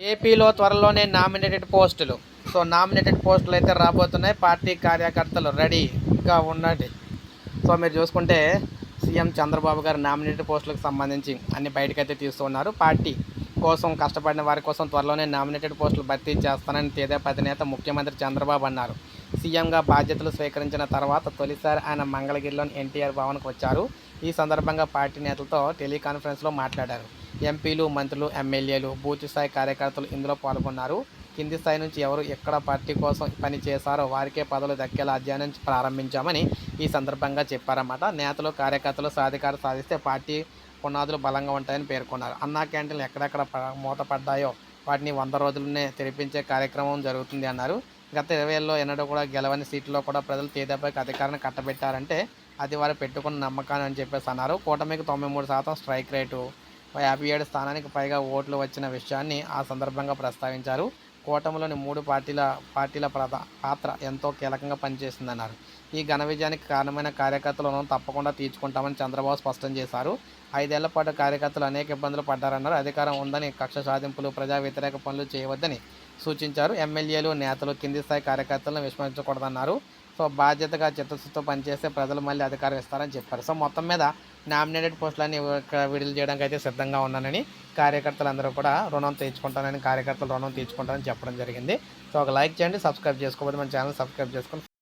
ఏపీలో త్వరలోనే నామినేటెడ్ పోస్టులు. సో నామినేటెడ్ పోస్టులు అయితే రాబోతున్నాయి. పార్టీ కార్యకర్తలు రెడీగా ఉన్నది సో మీరు చూసుకుంటే సీఎం చంద్రబాబు గారు నామినేటెడ్ పోస్టులకు సంబంధించి అన్ని బయటకైతే తీస్తున్నారు పార్టీ కోసం కష్టపడిన వారి కోసం త్వరలోనే నామినేటెడ్ పోస్టులు భర్తీ చేస్తానని తెదేపా అధినేత ముఖ్యమంత్రి చంద్రబాబు అన్నారు. సీఎంగా బాధ్యతలు స్వీకరించిన తర్వాత తొలిసారి ఆయన మంగళగిరిలోని ఎన్టీఆర్ భవన్కు వచ్చారు. ఈ సందర్భంగా పార్టీ నేతలతో టెలికాన్ఫరెన్స్లో మాట్లాడారు. ఎంపీలు మంత్రులు ఎమ్మెల్యేలు బూత్ స్థాయి కార్యకర్తలు ఇందులో పాల్గొన్నారు. కింది స్థాయి నుంచి ఎవరు ఎక్కడ పార్టీ కోసం పని చేశారో వారికే పదవులు దక్కేలా అధ్యయనం ప్రారంభించామని ఈ సందర్భంగా చెప్పారన్నమాట. నేతలు కార్యకర్తలు సాధికారం సాధిస్తే పార్టీ పునాదులు బలంగా ఉంటాయని పేర్కొన్నారు. అన్నా క్యాంటీన్లు ఎక్కడెక్కడ ప- మూతపడ్డాయో వాటిని వంద రోజుల్లోనే తెరిపించే కార్యక్రమం జరుగుతుంది అన్నారు. గత ఇరవై ఏళ్ళలో ఎన్నడూ కూడా గెలవని సీట్లో కూడా ప్రజలు తేదాపైకి అధికారాన్ని కట్టబెట్టారంటే అది వారు పెట్టుకున్న నమ్మకాన్ని అని చెప్పేసి అన్నారు. కూటమికి తొంభై మూడు శాతం స్ట్రైక్ రేటు యాభై ఏడు స్థానానికి పైగా ఓట్లు వచ్చిన విషయాన్ని ఆ సందర్భంగా ప్రస్తావించారు. కూటమిలోని మూడు పార్టీల పార్టీల ప్రధా పాత్ర ఎంతో కీలకంగా పనిచేసిందన్నారు. ఈ ఘన విజయానికి కారణమైన కార్యకర్తలను తప్పకుండా తీర్చుకుంటామని చంద్రబాబు స్పష్టం చేశారు. ఐదేళ్ళ పాటు కార్యకర్తలు అనేక ఇబ్బందులు పడ్డారన్నారు. అధికారం ఉందని కక్ష సాధింపులు ప్రజా వ్యతిరేక పనులు చేయవద్దని సూచించారు. ఎమ్మెల్యేలు నేతలు కింది స్థాయి కార్యకర్తలను విస్మరించకూడదన్నారు. సో బాధ్యతగా చిత్తశుద్ధితో పనిచేస్తే ప్రజలు మళ్ళీ అధికారం ఇస్తారని చెప్పారు. సో మొత్తం మీద నామినేటెడ్ పోస్టులన్నీ విడుదల చేయడానికి అయితే సిద్ధంగా ఉన్నానని కార్యకర్తలందరూ కూడా రుణం తీర్చుకుంటానని కార్యకర్తలు రుణం తీర్చుకుంటారని చెప్పడం జరిగింది. సో ఒక లైక్ చేయండి సబ్స్క్రైబ్ చేసుకోకపోతే మన ఛానల్ సబ్స్క్రైబ్ చేసుకొని